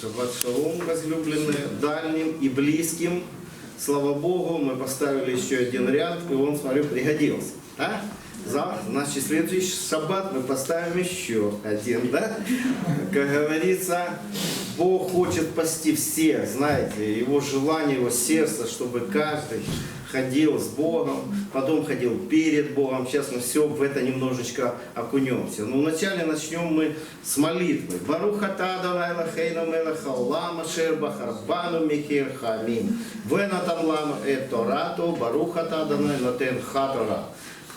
Шаббат шалом, возлюбленные, дальним и близким. Слава Богу, мы поставили еще один ряд, и он, смотрю, пригодился. Да? За, значит, следующий шаббат мы поставим еще один, да? Как говорится, Бог хочет пасти всех, знаете, Его желание, Его сердце, чтобы каждый ходил с Богом, потом ходил перед Богом. Сейчас мы все в это немножечко окунемся. Но вначале начнем мы с молитвы. Баруха Тадана Элахейну Мелаха Улама Шерба Харбану Михир Хамим. Венатан Лама Эторату Баруха Тадана Нотен Хатора.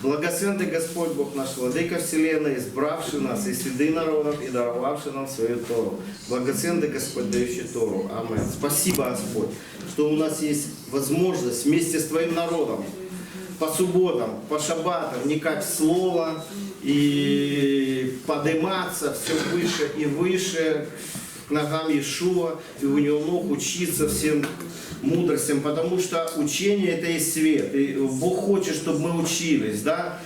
Благословен ты Господь Бог наш, Владыка Вселенной, избравший нас из среды народов и даровавший нам свою Тору. Благословен ты Господь, дающий Тору. Аминь. Спасибо, Господь, что у нас есть возможность вместе с Твоим народом по субботам, по шаббатам вникать в Слово и подниматься все выше и выше ногам Иешуа и у него ног учиться всем мудростям, потому что учение это и свет. И Бог хочет, чтобы мы учились, да?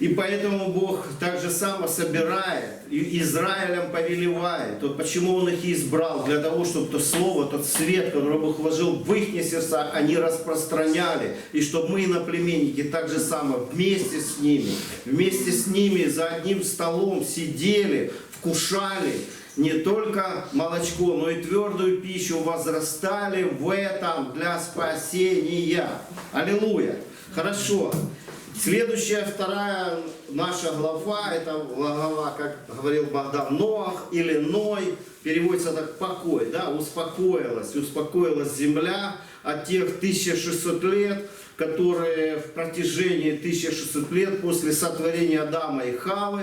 И поэтому Бог так же само собирает, и Израилем повелевает. Вот почему Он их избрал, для того, чтобы то слово, тот свет, который Бог вложил в их сердцах, они распространяли. И чтобы мы, иноплеменники, так же само вместе с ними, вместе с ними за одним столом сидели, вкушали, не только молочко, но и твердую пищу возрастали в этом для спасения. Аллилуйя. Хорошо. Следующая, вторая наша глава, это глава, как говорил Богдан, Ноах или Ной, переводится так покой, да, успокоилась, успокоилась земля от тех 1600 лет, которые в протяжении 1600 лет после сотворения Адама и Хавы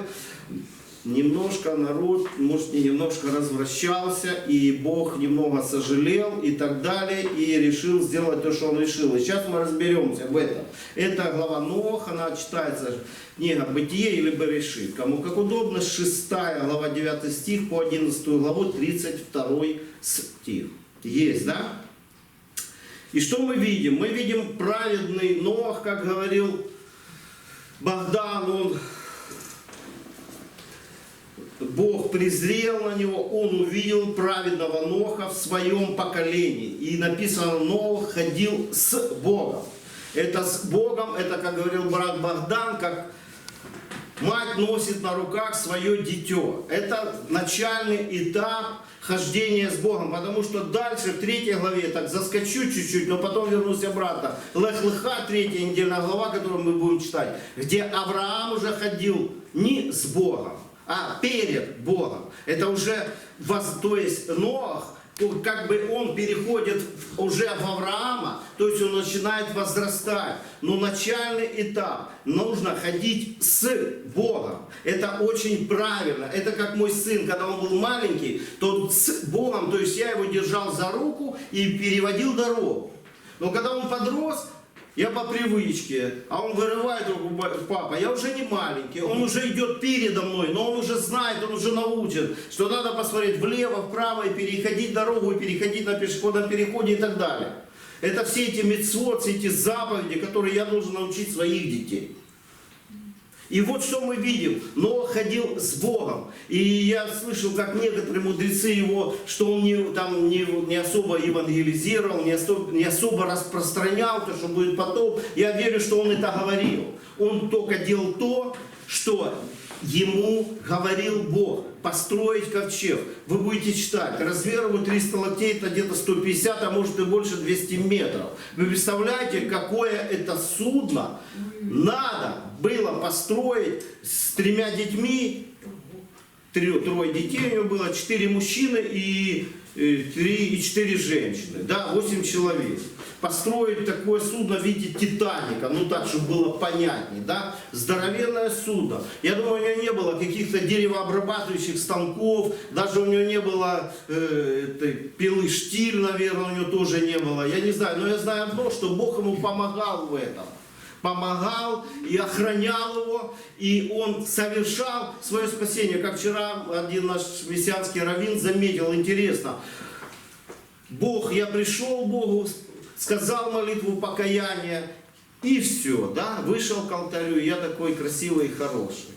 немножко народ, может не немножко развращался, и Бог немного сожалел и так далее, и решил сделать то, что он решил. И сейчас мы разберемся в этом. Это глава Нох, она читается книга Бытие или Берешит. Кому как удобно, 6 глава 9 стих по 11 главу 32 стих. Есть, да? И что мы видим? Мы видим праведный Нох, как говорил Богдан, он Бог презрел на него, он увидел праведного Ноха в своем поколении. И написано, Нох ходил с Богом. Это с Богом, это, как говорил брат Богдан, как мать носит на руках свое дитё. Это начальный этап хождения с Богом, потому что дальше, в третьей главе, так заскочу чуть-чуть, но потом вернусь обратно. Лех-Леха, третья недельная глава, которую мы будем читать, где Авраам уже ходил не с Богом, а перед Богом. Это уже, то есть Ноах, как бы он переходит уже в Авраама, то есть он начинает возрастать. Но начальный этап нужно ходить с Богом. Это очень правильно. Это как мой сын, когда он был маленький, то с Богом, то есть я его держал за руку и переводил дорогу. Но когда он подрос, я по привычке, а он вырывает руку, «Ба- папа, я уже не маленький, он уже идет передо мной, но он уже знает, он уже научен, что надо посмотреть влево, вправо и переходить дорогу, и переходить на пешеходном переходе и так далее. Это все эти мецвод, все эти заповеди, которые я должен научить своих детей. И вот что мы видим. Ноах ходил с Богом. И я слышал, как некоторые мудрецы его, что он не, там, не, не особо евангелизировал, не особо, не особо распространял то, что будет потом. Я верю, что он это говорил. Он только делал то, что ему говорил Бог. Построить ковчег. Вы будете читать. Размер его 300 локтей, это где-то 150, а может и больше 200 метров. Вы представляете, какое это судно надо было построить с тремя детьми, три- трое детей у него было, четыре мужчины и э, три и четыре женщины, да, восемь человек. Построить такое судно в виде Титаника, ну так, чтобы было понятнее, да, здоровенное судно. Я думаю, у него не было каких-то деревообрабатывающих станков, даже у него не было э, этой пилы штиль, наверное, у него тоже не было. Я не знаю, но я знаю одно, что Бог ему помогал в этом помогал и охранял его, и он совершал свое спасение. Как вчера один наш мессианский раввин заметил, интересно, Бог, я пришел Богу, сказал молитву покаяния, и все, да, вышел к алтарю, я такой красивый и хороший.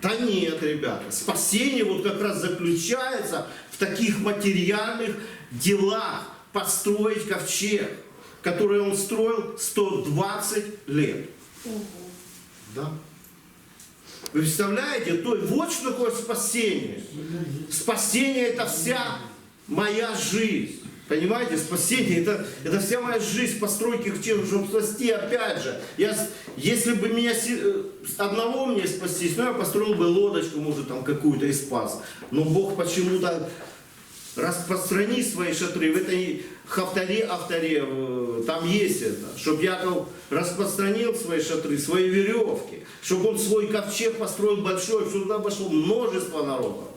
Да нет, ребята, спасение вот как раз заключается в таких материальных делах. Построить ковчег, который он строил 120 лет. Да. Вы представляете? То, вот что такое спасение. Спасение это вся моя жизнь. Понимаете, спасение это, это вся моя жизнь постройки ковчега, чтобы спасти, опять же. Я, если бы меня э, одного мне спастись, ну я построил бы лодочку, может, там какую-то и спас. Но Бог почему-то распространи свои шатры. В этой хавторе, авторе, э, там есть это. Чтобы Яков распространил свои шатры, свои веревки. Чтобы он свой ковчег построил большой, чтобы туда пошло множество народов.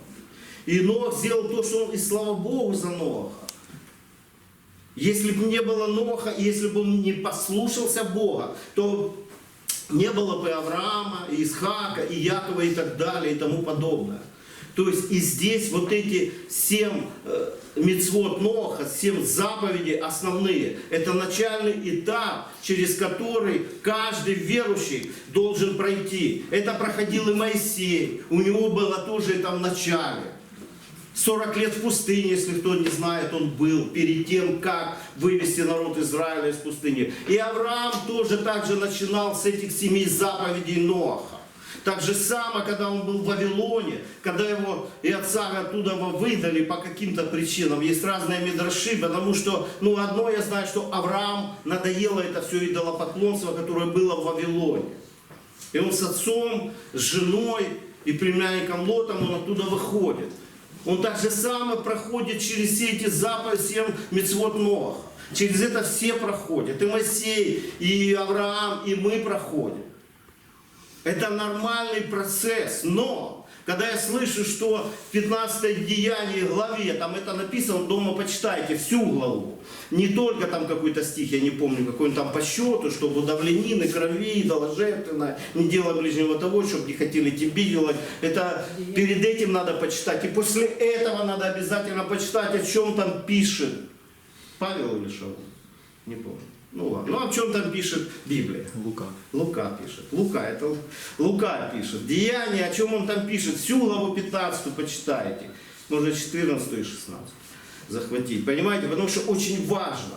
И Нох сделал то, что он, и слава Богу за Ноха. Если бы не было Ноха, если бы он не послушался Бога, то не было бы Авраама, Исхака, и Якова, и так далее, и тому подобное. То есть и здесь вот эти семь э, мицвод Ноха, семь заповедей основные, это начальный этап, через который каждый верующий должен пройти. Это проходил и Моисей, у него было тоже это в начале. 40 лет в пустыне, если кто не знает, он был перед тем, как вывести народ Израиля из пустыни. И Авраам тоже так же начинал с этих семи заповедей Ноаха. Так же само, когда он был в Вавилоне, когда его и отца оттуда выдали по каким-то причинам. Есть разные мидраши, потому что, ну, одно я знаю, что Авраам надоело это все идолопоклонство, которое было в Вавилоне. И он с отцом, с женой и племянником Лотом, он оттуда выходит. Он так же само проходит через все эти заповеди, семь мецвод Ноаха. Через это все проходят. И Моисей, и Авраам, и мы проходим. Это нормальный процесс. Но, когда я слышу, что в 15 деянии главе, там это написано, дома почитайте всю главу. Не только там какой-то стих, я не помню, какой он там по счету, чтобы удавленины, крови, доложертвенно, не делай ближнего того, чтобы не хотели тебе делать. Это перед этим надо почитать. И после этого надо обязательно почитать, о чем там пишет. Павел или Шаул? Не помню. Ну ладно. Ну о чем там пишет Библия? Лука. Лука пишет. Лука, это Лука пишет. Деяние, о чем он там пишет, всю главу 15 почитайте. Можно 14 и 16 захватить. Понимаете? Потому что очень важно.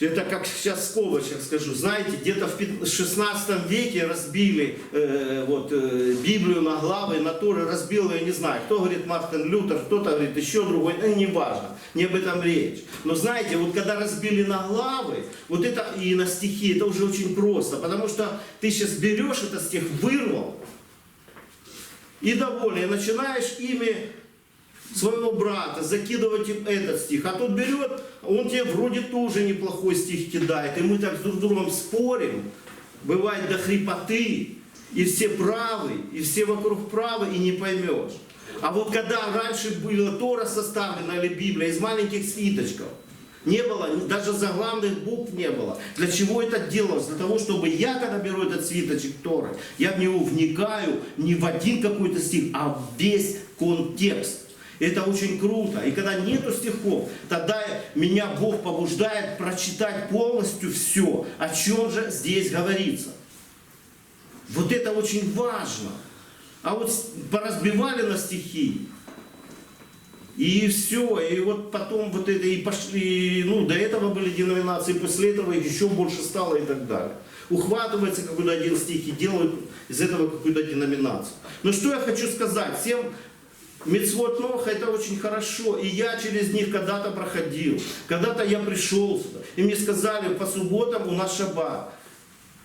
Это как сейчас в скобочках скажу. Знаете, где-то в пят- 16 веке разбили э, вот, э, Библию на главы, на Торы разбил, я не знаю, кто говорит Мартин Лютер, кто-то говорит еще другой, ну, не важно, не об этом речь. Но знаете, вот когда разбили на главы, вот это и на стихи, это уже очень просто, потому что ты сейчас берешь этот стих, вырвал, и довольный, и начинаешь ими своего брата, закидывать им этот стих. А тот берет, он тебе вроде тоже неплохой стих кидает. И мы так друг с другом спорим. Бывает до хрипоты. И все правы, и все вокруг правы, и не поймешь. А вот когда раньше была Тора составлена или Библия из маленьких свиточков, не было, даже заглавных букв не было. Для чего это делалось? Для того, чтобы я, когда беру этот свиточек Торы, я в него вникаю не в один какой-то стих, а в весь контекст. Это очень круто. И когда нету стихов, тогда меня Бог побуждает прочитать полностью все, о чем же здесь говорится. Вот это очень важно. А вот поразбивали на стихи, и все, и вот потом вот это и пошли, ну до этого были деноминации, после этого еще больше стало и так далее. Ухватывается какой-то один стих и делают из этого какую-то деноминацию. Но что я хочу сказать, всем Мецвод Ноха это очень хорошо, и я через них когда-то проходил, когда-то я пришел сюда, и мне сказали, по субботам у нас шаббат,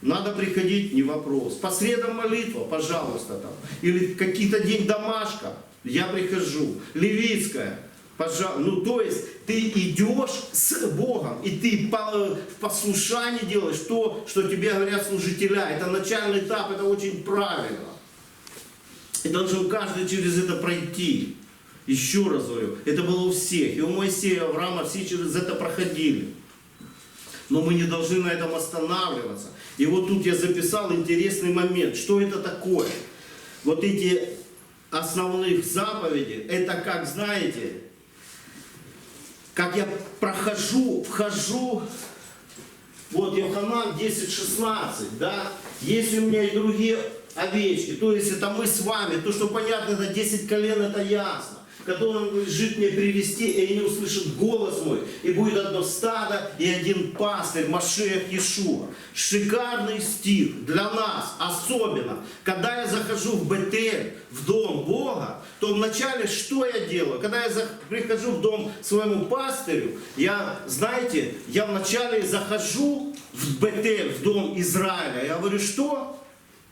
надо приходить, не вопрос. По средам молитва, пожалуйста, там. Или какие-то день домашка, я прихожу. Левицкая, пожалуйста. Ну, то есть, ты идешь с Богом, и ты по- в послушании делаешь то, что тебе говорят служителя. Это начальный этап, это очень правильно. И должен каждый через это пройти. Еще раз говорю, это было у всех. И у Моисея, и Авраама все через это проходили. Но мы не должны на этом останавливаться. И вот тут я записал интересный момент. Что это такое? Вот эти основных заповеди, это как, знаете, как я прохожу, вхожу, вот Йоханан 10.16, да, есть у меня и другие овечки. То есть это мы с вами. То, что понятно, это 10 колен, это ясно. Говорит, жить мне привести, и они услышат голос мой, и будет одно стадо и один пастырь, Машех Иешуа. Шикарный стих для нас, особенно. Когда я захожу в Бетель, в дом Бога, то вначале что я делаю? Когда я прихожу в дом своему пастырю, я, знаете, я вначале захожу в Бетель, в дом Израиля. Я говорю, что?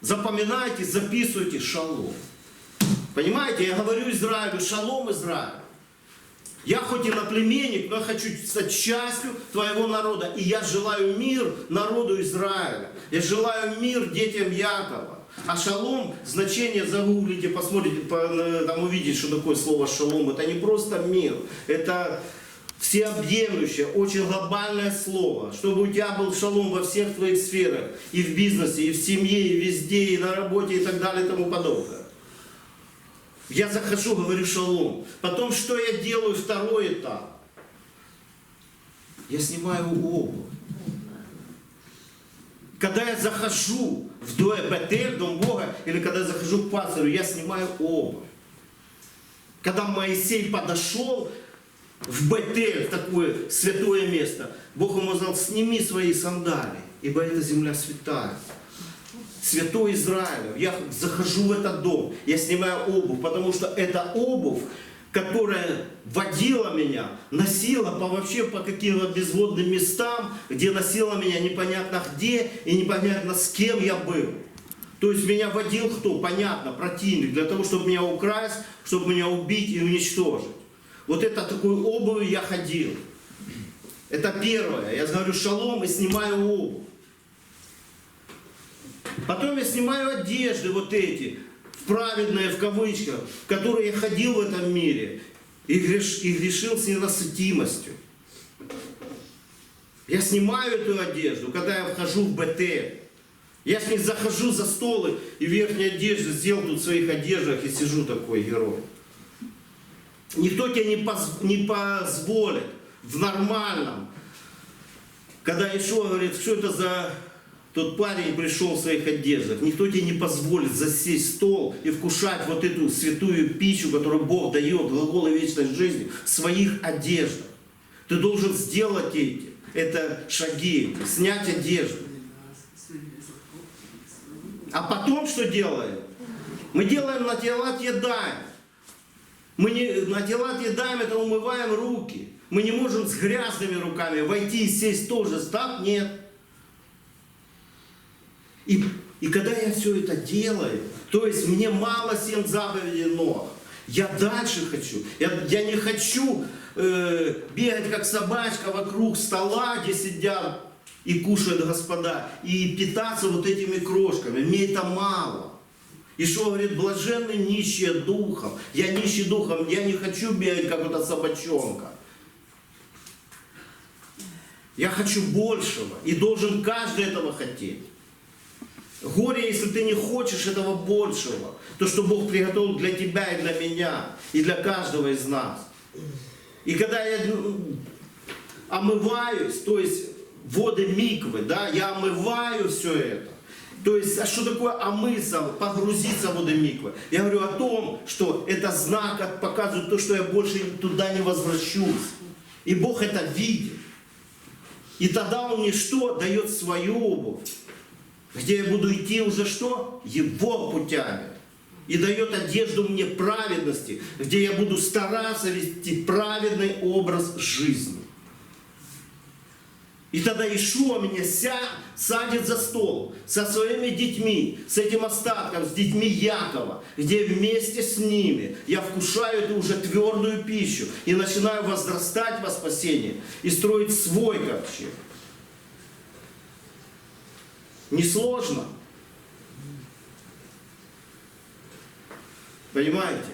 Запоминайте, записывайте шалом. Понимаете, я говорю Израилю, шалом Израиль. Я хоть и наплеменник, но я хочу стать частью твоего народа. И я желаю мир народу Израиля. Я желаю мир детям Якова. А шалом, значение загуглите, посмотрите, по- там увидите, что такое слово шалом. Это не просто мир, это всеобъемлющее, очень глобальное слово. Чтобы у тебя был шалом во всех твоих сферах. И в бизнесе, и в семье, и везде, и на работе, и так далее, и тому подобное. Я захожу, говорю шалом. Потом что я делаю? Второй этап. Я снимаю обувь. Когда я захожу в дом Бетель, дом Бога, или когда я захожу к пастырю, я снимаю обувь. Когда Моисей подошел в Бетель, в такое святое место, Бог ему сказал, сними свои сандалии, ибо эта земля святая. Святой Израиля. Я захожу в этот дом, я снимаю обувь, потому что это обувь, которая водила меня, носила по вообще по каким-то безводным местам, где носила меня непонятно где и непонятно с кем я был. То есть меня водил кто? Понятно, противник, для того, чтобы меня украсть, чтобы меня убить и уничтожить. Вот это такую обувь я ходил. Это первое. Я говорю шалом и снимаю обувь. Потом я снимаю одежды вот эти, праведные в кавычках, в которые я ходил в этом мире и, греш, и грешил с ненасытимостью. Я снимаю эту одежду, когда я вхожу в БТ. Я с ней захожу за стол и в верхней одежде сделал тут в своих одеждах и сижу такой герой. Никто тебе не, поз- не позволит в нормальном, когда Ишуа говорит, что это за тот парень пришел в своих одеждах, никто тебе не позволит засесть стол и вкушать вот эту святую пищу, которую Бог дает, глаголы вечной жизни, в своих одеждах. Ты должен сделать эти, это шаги, снять одежду. А потом что делаем? Мы делаем на тела едаем. Мы не, на тела едаем, это умываем руки. Мы не можем с грязными руками войти и сесть тоже. Так? Нет. И, и когда я все это делаю, то есть мне мало семь заповедей Ног, я дальше хочу. Я, я не хочу э, бегать как собачка вокруг стола, где сидят и кушают господа, и питаться вот этими крошками. Мне это мало. И что говорит, блаженны нищие духом. Я нищий духом, я не хочу бегать, как эта собачонка. Я хочу большего. И должен каждый этого хотеть. Горе, если ты не хочешь этого большего. То, что Бог приготовил для тебя и для меня, и для каждого из нас. И когда я ну, омываюсь, то есть воды миквы, да, я омываю все это. То есть, а что такое омыться, погрузиться в воды миквы? Я говорю о том, что это знак, показывает то, что я больше туда не возвращусь. И Бог это видит. И тогда Он мне что? Дает свою обувь где я буду идти уже что? Его путями. И дает одежду мне праведности, где я буду стараться вести праведный образ жизни. И тогда Ишуа меня ся, садит за стол со своими детьми, с этим остатком, с детьми Якова, где вместе с ними я вкушаю эту уже твердую пищу и начинаю возрастать во спасении и строить свой ковчег. Несложно. Понимаете?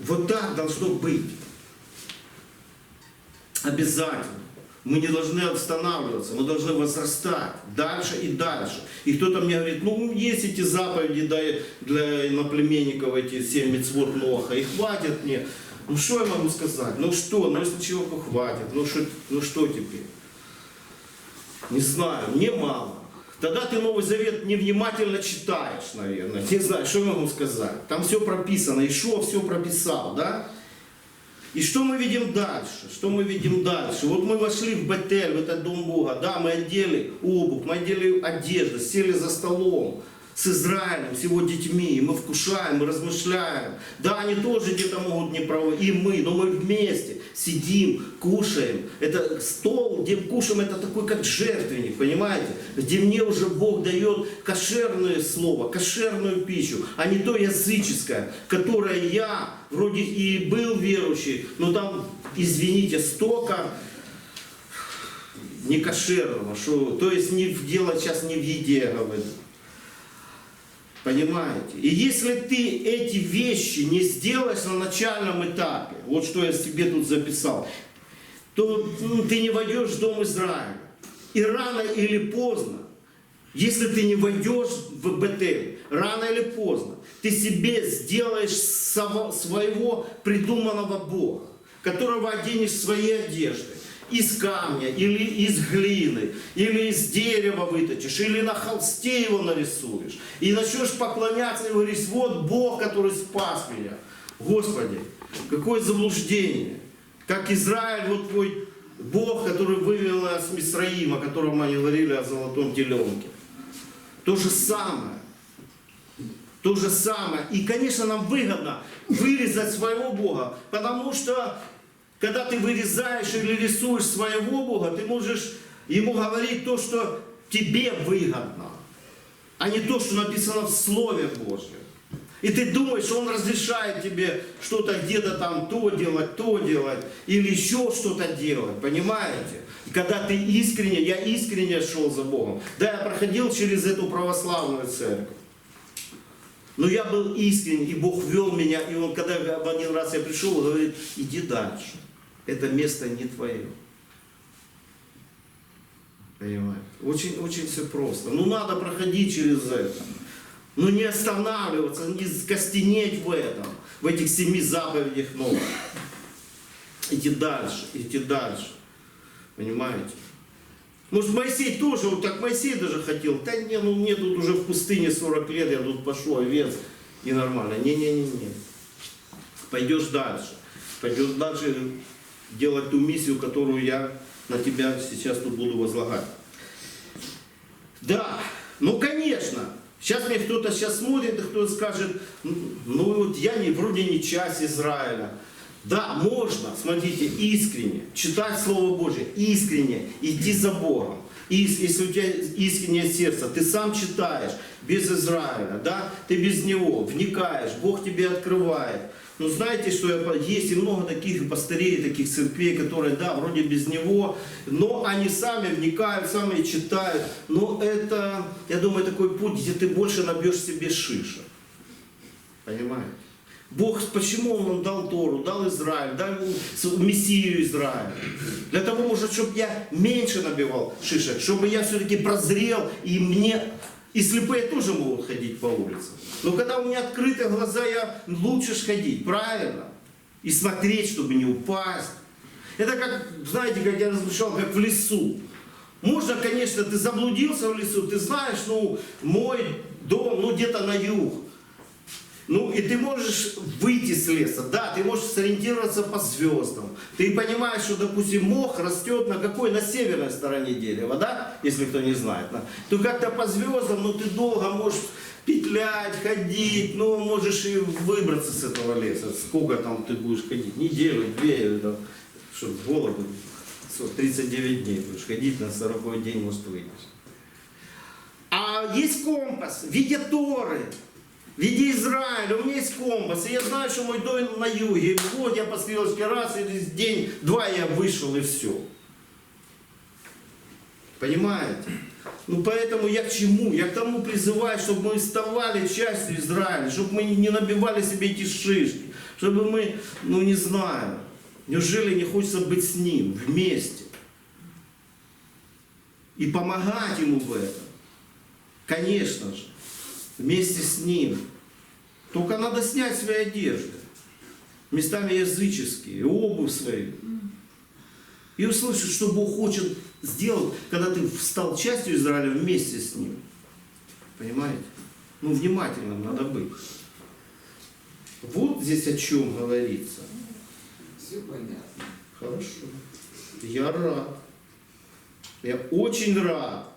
Вот так должно быть. Обязательно. Мы не должны останавливаться, мы должны возрастать дальше и дальше. И кто-то мне говорит, ну есть эти заповеди да, для иноплеменников, эти семь мецвод Ноха, и хватит мне. Ну что я могу сказать? Ну что, ну если человеку хватит, ну что, ну что теперь? Не знаю, мне мало. Тогда ты Новый Завет невнимательно читаешь, наверное. Не знаю, что я могу сказать. Там все прописано, Ишуа все прописал, да? И что мы видим дальше? Что мы видим дальше? Вот мы вошли в Бетель, в этот дом Бога. Да, мы одели обувь, мы одели одежду, сели за столом с Израилем, с его детьми. И мы вкушаем, мы размышляем. Да, они тоже где-то могут не правы, и мы, но мы вместе сидим, кушаем. Это стол, где кушаем, это такой как жертвенник, понимаете? Где мне уже Бог дает кошерное слово, кошерную пищу, а не то языческое, которое я вроде и был верующий, но там, извините, столько некошерного, что, то есть не в дело сейчас не в еде, говорит. Понимаете? И если ты эти вещи не сделаешь на начальном этапе, вот что я себе тут записал, то ну, ты не войдешь в дом Израиля. И рано или поздно, если ты не войдешь в Бетель, рано или поздно, ты себе сделаешь своего придуманного Бога, которого оденешь в свои одежды из камня, или из глины, или из дерева выточишь, или на холсте его нарисуешь. И начнешь поклоняться и говоришь, вот Бог, который спас меня. Господи, какое заблуждение. Как Израиль, вот твой Бог, который вывел нас с Мисраима, о котором они говорили о золотом теленке. То же самое. То же самое. И, конечно, нам выгодно вырезать своего Бога, потому что, когда ты вырезаешь или рисуешь своего Бога, ты можешь ему говорить то, что тебе выгодно, а не то, что написано в Слове Божьем. И ты думаешь, что он разрешает тебе что-то где-то там то делать, то делать, или еще что-то делать, понимаете? Когда ты искренне, я искренне шел за Богом. Да, я проходил через эту православную церковь. Но я был искренен, и Бог вел меня, и Он, когда в один раз я пришел, говорит, иди дальше. Это место не твое. Понимаете? Очень, очень все просто. Ну надо проходить через это. Ну не останавливаться, не костенеть в этом, в этих семи заповедях новых. Идти дальше, идти дальше. Понимаете? Может Моисей тоже, вот так Моисей даже хотел, да не, ну мне тут уже в пустыне 40 лет, я тут пошел, овец, и нормально. Не-не-не-не. Пойдешь дальше. Пойдешь дальше делать ту миссию, которую я на тебя сейчас тут буду возлагать. Да, ну конечно. Сейчас мне кто-то сейчас смотрит, и кто-то скажет, ну вот я не, вроде не часть Израиля. Да, можно, смотрите, искренне читать Слово Божье, искренне идти за Богом. Если у тебя искреннее сердце, ты сам читаешь без Израиля, да, ты без него вникаешь, Бог тебе открывает. Но знаете, что я есть и много таких пастырей, таких церквей, которые, да, вроде без него, но они сами вникают, сами читают. Но это, я думаю, такой путь, где ты больше набьешь себе шишек. Понимаете? Бог, почему Он дал Тору, дал Израиль, дал Мессию Израиля? Для того, может, чтобы я меньше набивал шишек, чтобы я все-таки прозрел, и мне... И слепые тоже могут ходить по улице. Но когда у меня открыты глаза, я лучше ж ходить, правильно? И смотреть, чтобы не упасть. Это как, знаете, как я размышлял, как в лесу. Можно, конечно, ты заблудился в лесу, ты знаешь, ну, мой дом, ну, где-то на юг. Ну, и ты можешь выйти с леса, да, ты можешь сориентироваться по звездам. Ты понимаешь, что, допустим, мох растет на какой? На северной стороне дерева, да, если кто не знает. да. То как-то по звездам, ну, ты долго можешь петлять, ходить, ну, можешь и выбраться с этого леса. Сколько там ты будешь ходить? Неделю, две, там, что, голоду. 39 дней будешь ходить, на 40 день, может, выйдешь. А есть компас в виде Торы, в виде Израиля. У меня есть компас. И я знаю, что мой дом на юге. Вот я последовательский раз, и день-два я вышел, и все. Понимаете? Ну поэтому я к чему? Я к тому призываю, чтобы мы вставали частью Израиля, чтобы мы не набивали себе эти шишки, чтобы мы, ну не знаю, неужели не хочется быть с Ним вместе и помогать Ему в этом? Конечно же, вместе с Ним. Только надо снять свои одежды, местами языческие, обувь свою, и услышать, что Бог хочет сделал, когда ты стал частью Израиля вместе с ним. Понимаете? Ну, внимательным надо быть. Вот здесь о чем говорится. Все понятно. Хорошо. Я рад. Я очень рад.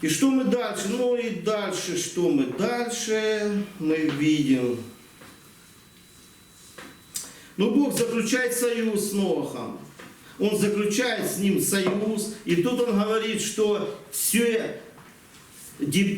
И что мы дальше? Ну и дальше, что мы дальше? Мы видим. Ну, Бог заключает союз с Нохом. Он заключает с ним союз. И тут он говорит, что все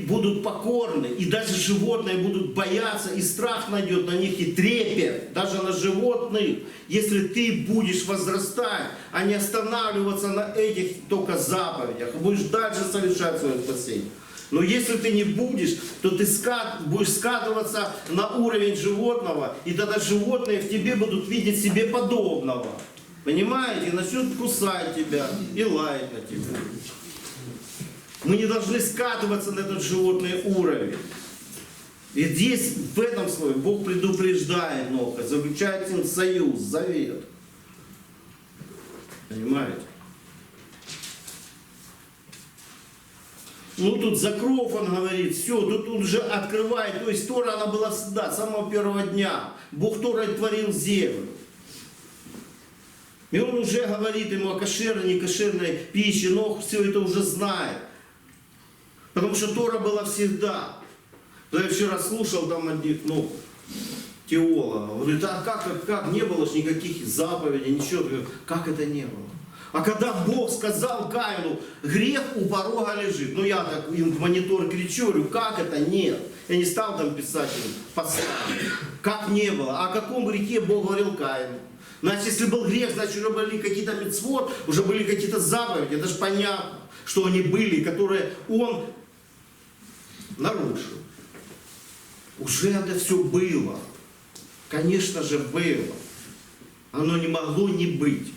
будут покорны, и даже животные будут бояться, и страх найдет на них, и трепет, даже на животных, если ты будешь возрастать, а не останавливаться на этих только заповедях, будешь дальше совершать свое спасение. Но если ты не будешь, то ты скат- будешь скатываться на уровень животного, и тогда животные в тебе будут видеть себе подобного. Понимаете? И начнут кусать тебя и лаять на тебя. Мы не должны скатываться на этот животный уровень. И здесь, в этом слове, Бог предупреждает Ноха, заключает с союз, завет. Понимаете? Ну тут за кров он говорит, все, тут он уже открывает, то есть Тора она была всегда, с самого первого дня. Бог Торой творил землю. И он уже говорит ему о кошерной, некошерной пище, но все это уже знает. Потому что Тора была всегда. Да я вчера слушал там один, ну, теолога, говорит, а как, как, как, не было ж никаких заповедей, ничего, как это не было? А когда Бог сказал Каину, грех у порога лежит, ну я так им в монитор кричу, говорю, как это нет? Я не стал там писать им. Как не было? А о каком грехе Бог говорил Каину? Значит, если был грех, значит, уже были какие-то мецвод, уже были какие-то заповеди. Это же понятно, что они были, которые он нарушил. Уже это все было. Конечно же, было. Оно не могло не быть.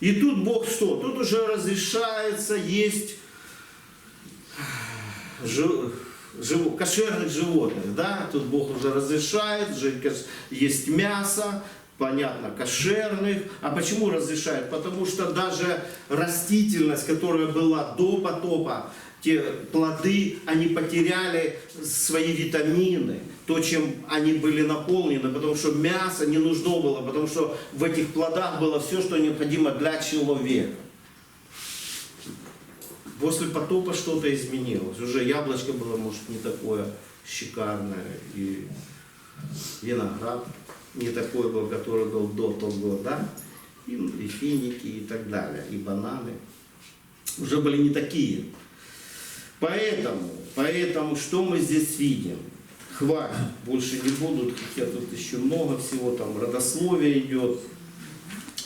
И тут Бог что? Тут уже разрешается есть жи- живу- кошерных животных, да? Тут Бог уже разрешает, жить есть мясо, понятно, кошерных. А почему разрешает? Потому что даже растительность, которая была до потопа, те плоды, они потеряли свои витамины, то, чем они были наполнены, потому что мясо не нужно было, потому что в этих плодах было все, что необходимо для человека. После потопа что-то изменилось. Уже яблочко было, может, не такое шикарное, и виноград не такой был, который был до того, да? И, и финики, и так далее, и бананы. Уже были не такие. Поэтому, поэтому что мы здесь видим? Хватит, больше не будут, хотя тут еще много всего, там родословие идет.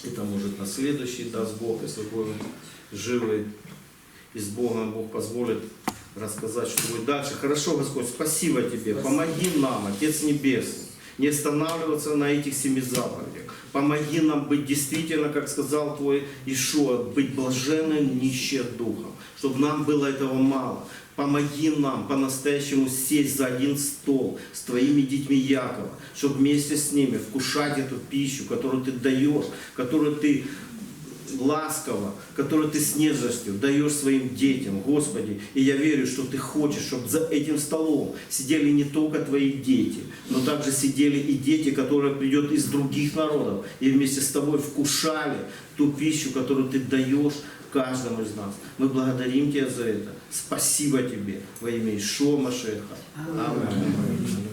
Это может на следующий даст Бог, если будем живы и с Богом Бог позволит рассказать, что будет дальше. Хорошо, Господь, спасибо Тебе, помоги нам, Отец Небесный, не останавливаться на этих семи заповедях. Помоги нам быть действительно, как сказал Твой Ишуа, быть блаженным нищим духом, чтобы нам было этого мало. Помоги нам по-настоящему сесть за один стол с Твоими детьми Якова, чтобы вместе с ними вкушать эту пищу, которую Ты даешь, которую Ты ласково, которую ты с нежностью даешь своим детям, Господи. И я верю, что ты хочешь, чтобы за этим столом сидели не только твои дети, но также сидели и дети, которые придет из других народов, и вместе с тобой вкушали ту пищу, которую ты даешь каждому из нас. Мы благодарим Тебя за это. Спасибо Тебе во имя Ишуа Машеха. Аминь.